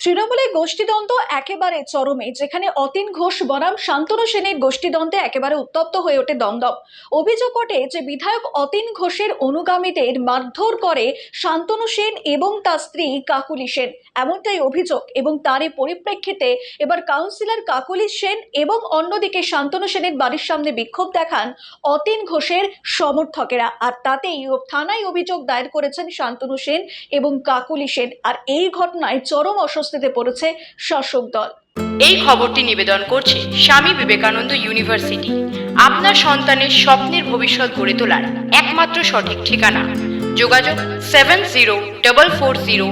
তৃণমূলের গোষ্ঠীদ্বন্দ্ব একেবারে চরমে, যেখানে অতীন ঘোষ, বনাম শান্তনু সেনের গোষ্ঠীদ্বন্দ্বে একেবারে উত্তপ্ত হয়ে ওঠে দমদম। অভিযোগ ওঠে যে বিধায়ক অতীন ঘোষের অনুগামীদের মারধর করে শান্তনু সেন এবং তার স্ত্রী কাকুলি সেন। এমনটাই অভিযোগ এবং তারই পরিপ্রেক্ষিতে এবার কাউন্সিলর কাকুলি সেন এবং অন্যদিকে শান্তনু সেনের বাড়ির সামনে বিক্ষোভ দেখান অতীন ঘোষের সমর্থকেরা। আর তাতেই থানায় অভিযোগ দায়ের করেছেন শান্তনু সেন এবং কাকুলি সেন। আর এই ঘটনায় চরম অস্বস্তিতে পড়েছে শাসক দল। এই খবরটি নিবেদন করছে স্বামী বিবেকানন্দ ইউনিভার্সিটি। আপনার সন্তানের স্বপ্নের ভবিষ্যৎ গড়ে তোলার একমাত্র সঠিক ঠিকানা। যোগাযোগ seven zero double four zero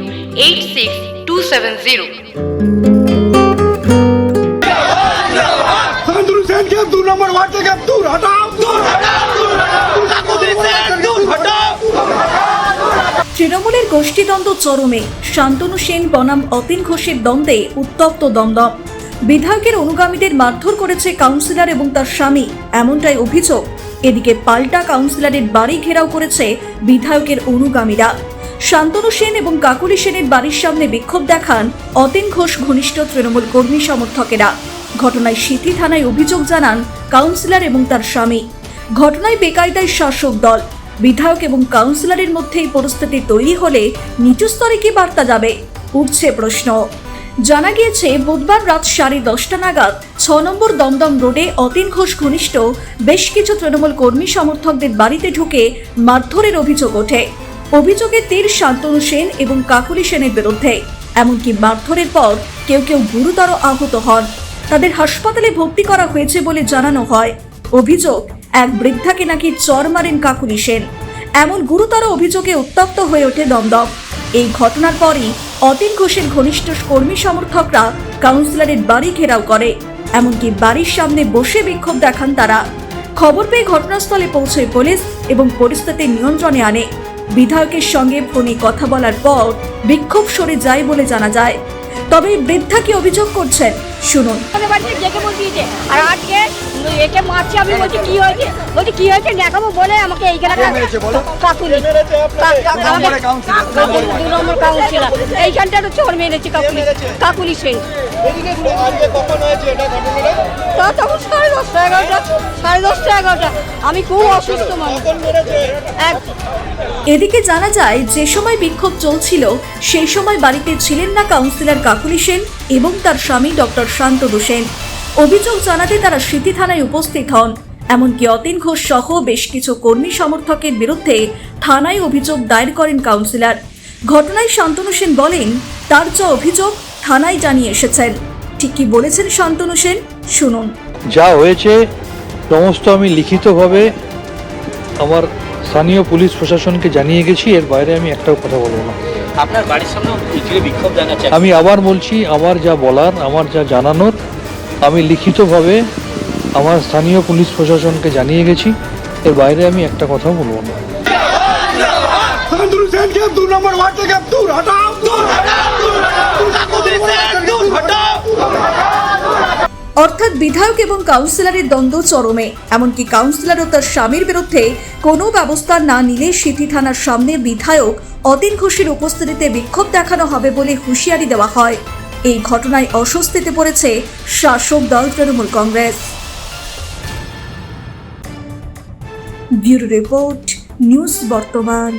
eight six two seven zero. দু নম্বর ওয়ার্ড থেকে দূর হটাও। তৃণমূলের গোষ্ঠীদ্বন্দ্ব চরমে। শান্তনু সেন, বনাম অতীন ঘোষের দ্বন্দ্বে উত্তপ্ত দমদম বিধায়কের অনুগামীদের মারধর করেছে কাউন্সিলর এবং তার স্বামী, এমনটাই অভিযোগ। এদিকে পাল্টা কাউন্সিলরের বাড়ি ঘেরাও করেছে বিধায়কের অনুগামীরা। শান্তনু সেন এবং কাকুলি সেনের বাড়ির সামনে বিক্ষোভ দেখান অতীন ঘোষ ঘনিষ্ঠ তৃণমূল কর্মী সমর্থকেরা। ঘটনায় সিথি থানায় অভিযোগ জানান কাউন্সিলর এবং তার স্বামী। ঘটনায় বেকায়দায় শাসক দল। বিধায়ক এবং কাউন্সিলরের মধ্যে এই পরিস্থিতি তৈরি হলে নিচু স্তরে কি বার্তা যাবে? উঠছে প্রশ্ন। জানা গিয়েছে, বুধবার রাত সাড়ে দশটা নাগাদ ছ নম্বর দমদম রোডে অতীন ঘোষ ঘনিষ্ঠ, বেশ কিছু তৃণমূল কর্মী সমর্থকদের বাড়িতে ঢুকে মারধরের অভিযোগ ওঠে। অভিযোগে তীর শান্তনু সেন এবং কাকুলি সেনের বিরুদ্ধে। এমনকি মারধরের পর কেউ কেউ গুরুতর আহত হন। তাদের হাসপাতালে ভর্তি করা হয়েছে বলে জানানো হয়। অভিযোগ এক বৃদ্ধাকে নাকি চর মারেন কাকুলি সেন এমন গুরুতর অভিযোগে উত্তপ্ত হয়ে ওঠে দমদম। এই ঘটনার পরই অতীন ঘোষের ঘনিষ্ঠ কর্মী সমর্থকরা কাউন্সিলরের বাড়ি ঘেরাও করে, এমনকি বাড়ির সামনে বসে বিক্ষোভ দেখান তারা। খবর পেয়ে ঘটনাস্থলে পৌঁছয় পুলিশ এবং পরিস্থিতি নিয়ন্ত্রণে আনে। বিধায়কের সঙ্গে ফোনে কথা বলার পর বিক্ষোভ সরে যায় বলে জানা যায়। তবে বৃদ্ধা কি অভিযোগ করছেন? শুনুন। একে মারছে আমি বলছি কি হয়েছে? বলছি কি হয়েছে দেখাবো বলে আমাকে এইখানে কাকুলি। কাউন্সিলর, দু নম্বর ওয়ার্ড। দু নম্বর চোর মেরেছে কাকুলি। কাকুলি সেন আজকে কখন হয়েছে এটা ঘটনাটা? তা তখন সাড়ে দশটা এগারোটা সাড়ে দশটা এগারোটা। আমি খুব অসুস্থ মানুষ। এক এদিকে জানা যায় যে সময় বিক্ষোভ চলছিল সেই সময় বাড়িতে ছিলেন না কাউন্সিলর কাকুলি সেন এবং তার স্বামী ডক্টর শান্তনু সেন। অভিযোগ জানাতে তারা স্মৃতি থানায় উপস্থিত হন। এমনকি অতীন ঘোষ সহ বেশ কিছু কর্মী সমর্থকের বিরুদ্ধে থানায় অভিযোগ দায়ের করেন কাউন্সিলর। ঘটনায় শান্তনু সেন বলেন তার যা অভিযোগ থানায় জানিয়ে এসেছেন। ঠিক কি বলেছেন শান্তনু সেন? শুনুন। যা হয়েছে সমস্ত আমি লিখিতভাবে আমার স্থানীয় পুলিশ প্রশাসনকে জানিয়ে গেছি এর বাইরে আমি একটাও কথা বলব না। আপনার বাড়ির সামনে বিক্ষোভ জানাচ্ছে আমি আবার বলছি আমার যা বলার আমার যা জানানোর আমি লিখিতভাবে আমার স্থানীয় পুলিশ প্রশাসনকে জানিয়ে গেছি। এর বাইরে আমি একটা কথা বলব না। অর্থাৎ বিধায়ক এবং কাউন্সিলরের দ্বন্দ্ব চরমে এমনকি কাউন্সিলর ও তার স্বামীর বিরুদ্ধে কোনো ব্যবস্থা না নিলে সিটি থানার সামনে বিধায়ক অতীন ঘোষের উপস্থিতিতে বিক্ষোভ দেখানো হবে বলে হুঁশিয়ারি দেওয়া হয়। এই ঘটনায় অস্বস্তিতে পড়েছে শাসক দল Trinamool Congress. Bureau report news Bartaman.